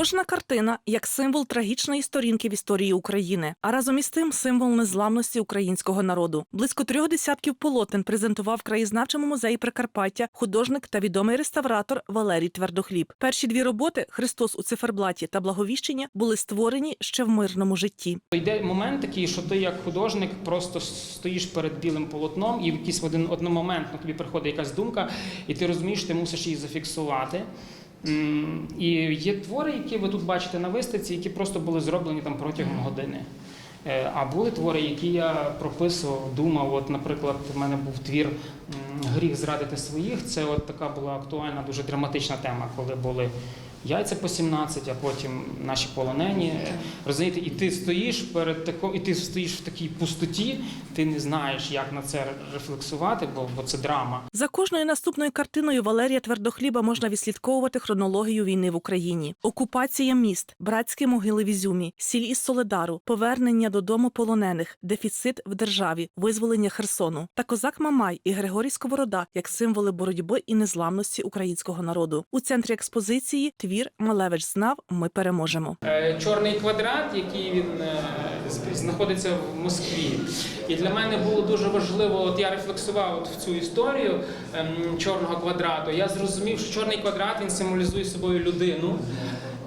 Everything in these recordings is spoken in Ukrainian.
Кожна картина як символ трагічної сторінки в історії України, а разом із тим символ незламності українського народу. Близько трьох десятків полотен презентував в краєзнавчому музеї Прикарпаття художник та відомий реставратор Валерій Твердохліб. Перші дві роботи Христос у циферблаті та Благовіщення були створені ще в мирному житті. Йде момент такий, що ти як художник просто стоїш перед білим полотном, і в якийсь один одномоментно тобі приходить якась думка, і ти розумієш, ти мусиш її зафіксувати. І є твори, які ви тут бачите на виставці, які просто були зроблені там протягом години. Е, А були твори, які я прописував, думав. От, наприклад, в мене був твір Гріх зрадити своїх. Це от така була актуальна, дуже драматична тема, коли були яйця по 17, а потім наші полонені. Розумієте, і ти стоїш перед тако, і ти стоїш в такій пустоті, ти не знаєш, як на це рефлексувати, бо, бо це драма. За кожною наступною картиною Валерія Твердохліба можна відслідковувати хронологію війни в Україні: окупація міст, братські могили в Ізюмі, сіль із Соледару, повернення додому полонених, дефіцит в державі, визволення Херсону та козак Мамай і Григорій Сковорода як символи боротьби і незламності українського народу. У центрі експозиції твір Малевич знав. Ми переможемо. Е, Чорний квадрат, який він е, знаходиться в Москві. І для мене було дуже важливо, от я рефлексував от в цю історію ем, чорного квадрату. Я зрозумів, що чорний квадрат він символізує собою людину.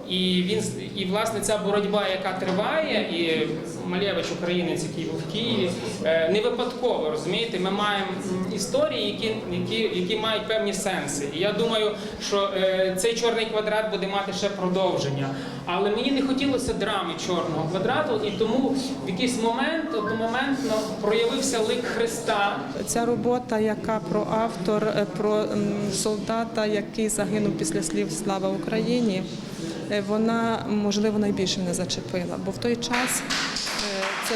І він і власне ця боротьба, яка триває, і Малєвич, українець, який був в Києві, е, не випадково розумієте. Ми маємо м, які, які, які мають певні сенси. І я думаю, що е, цей чорний квадрат буде мати ще продовження. Але мені не хотілося драми чорного квадрату, і тому в якийсь момент одномоментно проявився лик Христа. Ця робота, яка про автор, е, про солдата, який загинув після слів Слава Україні, е, вона можливо найбільше мене зачепила, бо в той час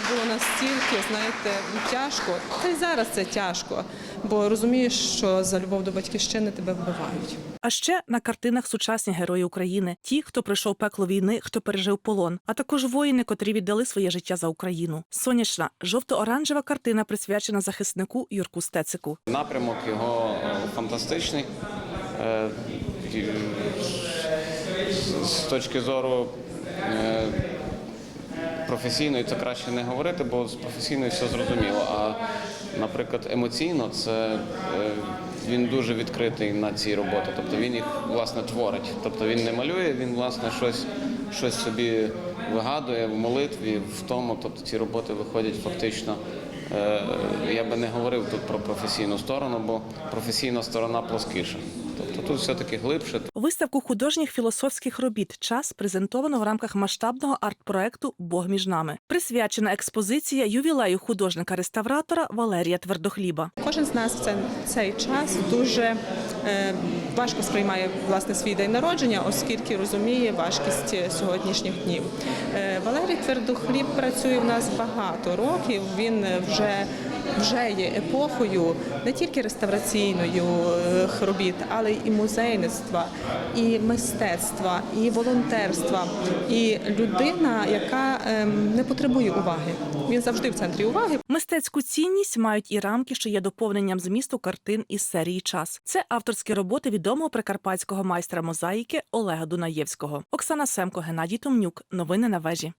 це було настільки, знаєте, тяжко. Та й зараз це тяжко, бо розумієш, що за любов до батьківщини тебе вбивають. А ще на картинах сучасні герої України, ті, хто пройшов пекло війни, хто пережив полон, а також воїни, котрі віддали своє життя за Україну. Сонячна жовто-оранжева картина присвячена захиснику Юрку Стецику. Напрямок його е, фантастичний. Е, з- З точки зору професійної це краще не говорити, бо з професійною все зрозуміло. А, наприклад, емоційно це е, він дуже відкритий на ці роботи. Тобто він їх власне творить. Тобто він не малює, він власне щось, щось собі вигадує в молитві, в тому. Тобто ці роботи виходять фактично. Е, Я би не говорив тут про професійну сторону, бо професійна сторона плоскіша. Тобто тут все-таки глибше. Виставку художніх філософських робіт час презентовано в рамках масштабного арт-проекту Бог між нами. Присвячена експозиція ювілею художника-реставратора Валерія Твердохліба. Кожен з нас в цей, цей час дуже е, важко сприймає власне свій день народження, оскільки розуміє важкість е, сьогоднішніх днів. Е, Валерій Твердохліб працює в нас багато років. Він е, вже вже є епохою не тільки реставраційною е, робіт, але і музейництва, і мистецтва, і волонтерства, і людина, яка ем, не потребує уваги. Він завжди в центрі уваги. Мистецьку цінність мають і рамки, що є доповненням змісту картин із серії Час. Це авторські роботи відомого прикарпатського майстра мозаїки Олега Дунаєвського. Оксана Семко, Геннадій Томнюк. Новини на вежі.